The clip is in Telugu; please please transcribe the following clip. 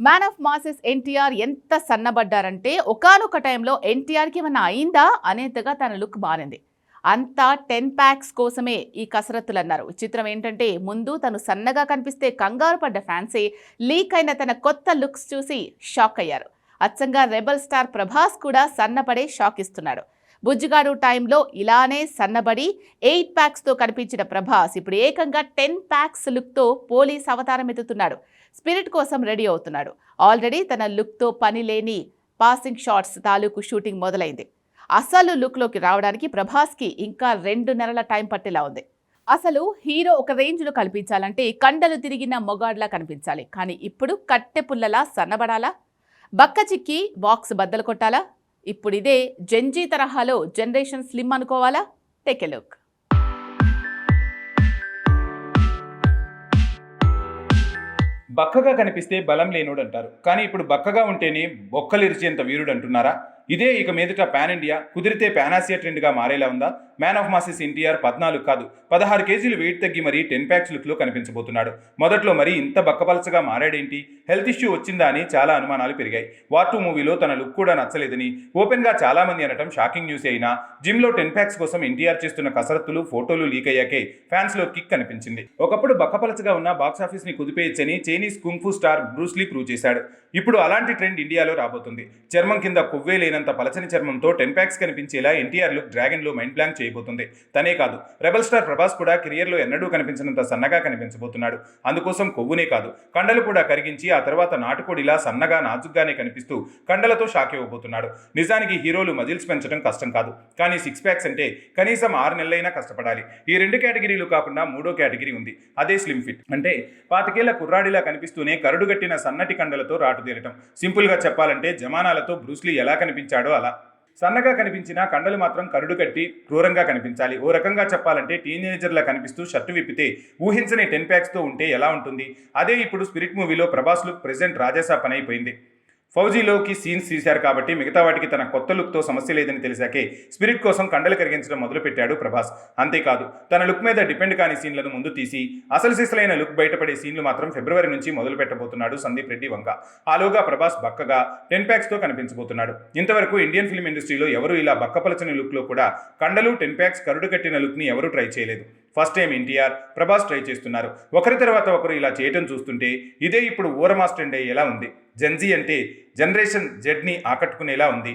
మ్యాన్ ఆఫ్ మాసెస్ ఎన్టీఆర్ ఎంత సన్నబడ్డారంటే ఒకానొక టైంలో ఎన్టీఆర్కి ఏమన్నా అయిందా అనేంతగా తన లుక్ మారింది. అంతా టెన్ ప్యాక్స్ కోసమే ఈ కసరత్తులు అన్నారు చిత్రం ఏంటంటే ముందు తను సన్నగా కనిపిస్తే కంగారు పడ్డ ఫ్యాన్సే లీక్ అయిన తన కొత్త లుక్స్ చూసి షాక్ అయ్యారు. అచ్చంగా రెబల్ స్టార్ ప్రభాస్ కూడా సన్నపడే షాక్ ఇస్తున్నాడు. బుజ్జిగాడు టైంలో ఇలానే సన్నబడి ఎయిట్ ప్యాక్స్తో కనిపించిన ప్రభాస్ ఇప్పుడు ఏకంగా టెన్ ప్యాక్స్ లుక్తో పోలీస్ అవతారం ఎత్తుతున్నాడు. స్పిరిట్ కోసం రెడీ అవుతున్నాడు. ఆల్రెడీ తన లుక్తో పని లేని పాసింగ్ షాట్స్ తాలూకు షూటింగ్ మొదలైంది. అసలు లుక్లోకి రావడానికి ప్రభాస్కి ఇంకా రెండు నెలల టైం పట్టేలా ఉంది. అసలు హీరో ఒక రేంజ్లో కనిపించాలంటే కండలు తిరిగిన మొగాడ్లా కనిపించాలి. కానీ ఇప్పుడు కట్టె పుల్లలా సన్నబడాలా? బక్క చిక్కి బాక్స్ బద్దలు కొట్టాలా? ఇప్పుడు ఇదే జెంజీ తరహాలో జనరేషన్ స్లిమ్ అనుకోవాలా? టేక్ ఎ లుక్ బక్కగా కనిపిస్తే బలం లేనోడు అంటారు కానీ ఇప్పుడు బక్కగా ఉంటేనే బొక్కలిరిచేంత వీరుడు అంటున్నారా ఇదే ఇక మీదట పాన్ ఇండియా. కుదిరితే పానాసియా ట్రెండ్గా మారేలా ఉందా? మ్యాన్ ఆఫ్ మాసెస్ ఎన్టీఆర్ పద్నాలుగు కాదు. పదహారు కేజీలు వెయిట్ తగ్గి మరీ టెన్ ప్యాక్స్ లుక్లో కనిపించబోతున్నాడు. మొదట్లో మరీ ఇంత బక్కపలసగా మారాడేంటి? హెల్త్ ఇష్యూ వచ్చిందా అని చాలా అనుమానాలు పెరిగాయి. వార్ టూ మూవీలో తన లుక్ కూడా నచ్చలేదని ఓపెన్గా చాలామంది అనటం షాకింగ్ న్యూస్ అయినా జిమ్లో టెన్ ప్యాక్స్ కోసం ఎన్టీఆర్ చేస్తున్న కసరత్తులు ఫోటోలు లీక్ అయ్యాకే ఫ్యాన్స్లో కిక్ కనిపించింది. ఒకప్పుడు బక్కపలసగా ఉన్న బాక్సాఫీస్ని కుదిపేయచ్చని Chinese kung fu star Bruce Lee prove చేశాడు. ఇప్పుడు అలాంటి ట్రెండ్ ఇండియాలో రాబోతుంది. చర్మం కింద కొవ్వే లేనంత పలచని చర్మంతో టెన్ ప్యాక్స్ కనిపించేలా ఎన్టీఆర్ లుక్ డ్రాగన్లో మైండ్ బ్లాంక్ చేయబోతుంది. తనే కాదు రెబల్ స్టార్ ప్రభాస్ కూడా కెరియర్లో ఎన్నడూ కనిపించినంత సన్నగా కనిపించబోతున్నాడు. అందుకోసం కొవ్వునే కాదు కండలు కూడా కరిగించి ఆ తర్వాత నాటుకోడిలా సన్నగా నాజుగ్గానే కనిపిస్తూ కండలతో షాక్ ఇవ్వబోతున్నాడు. నిజానికి హీరోలు మజిల్స్ పెంచడం కష్టం కాదు కానీ సిక్స్ ప్యాక్స్ అంటే కనీసం ఆరు నెలలైనా కష్టపడాలి. ఈ రెండు కేటగిరీలు కాకుండా మూడో కేటగిరీ ఉంది అదే స్లిమ్ ఫిట్. అంటే పాతికేళ్ళ కుర్రాడిలా కనిపిస్తూనే కరడుగట్టిన సన్నటి కండలతో రాటుదేరటం సింపుల్గా చెప్పాలంటే జమానాలతో బ్రూస్లీ ఎలా కనిపించాడో అలా. సన్నగా కనిపించినా కండలు మాత్రం కరుడు కట్టి క్రూరంగా కనిపించాలి. ఓ రకంగా చెప్పాలంటే టీనేజర్లా కనిపిస్తూ షర్టు విప్పితే ఊహించని టెన్ ప్యాక్స్తో ఉంటే ఎలా ఉంటుంది? అదే ఇప్పుడు స్పిరిట్ మూవీలో ప్రభాస్ లుక్ ప్రెజెంట్ రాజేసా పని అయిపోయింది. ఫౌజీలోకి సీన్స్ తీశారు కాబట్టి మిగతా వాటికి తన కొత్త లుక్తో సమస్య లేదని తెలిసాకే స్పిరిట్ కోసం కండలు కరిగించడం మొదలుపెట్టాడు ప్రభాస్. అంతేకాదు తన లుక్ మీద డిపెండ్ కాని సీన్లను ముందు తీసి అసలు సిసలైన లుక్ బయటపడే సీన్లు మాత్రం ఫిబ్రవరి నుంచి మొదలు పెట్టబోతున్నాడు సందీప్ రెడ్డి వంక. ఆలోగా ప్రభాస్ బక్కగా టెన్ ప్యాక్స్తో కనిపించబోతున్నాడు. ఇంతవరకు ఇండియన్ ఫిల్మ్ ఇండస్ట్రీలో ఎవరు ఇలా బక్కపలచని లుక్లో కూడా కండలు టెన్ ప్యాక్స్ కరుడు కట్టిన లుక్ని ఎవరూ ట్రై చేయలేదు. First time NTR Prabhas try చేస్తున్నారు. ఒకరి తర్వాత ఒకరు ఇలా చేయటం చూస్తుంటే ఇదే ఇప్పుడు ఊరమాస్ ట్రెండ్ అయ్యేలా ఉంది? జెన్జీ అంటే జనరేషన్ జెడ్ని ఆకట్టుకునేలా ఉంది.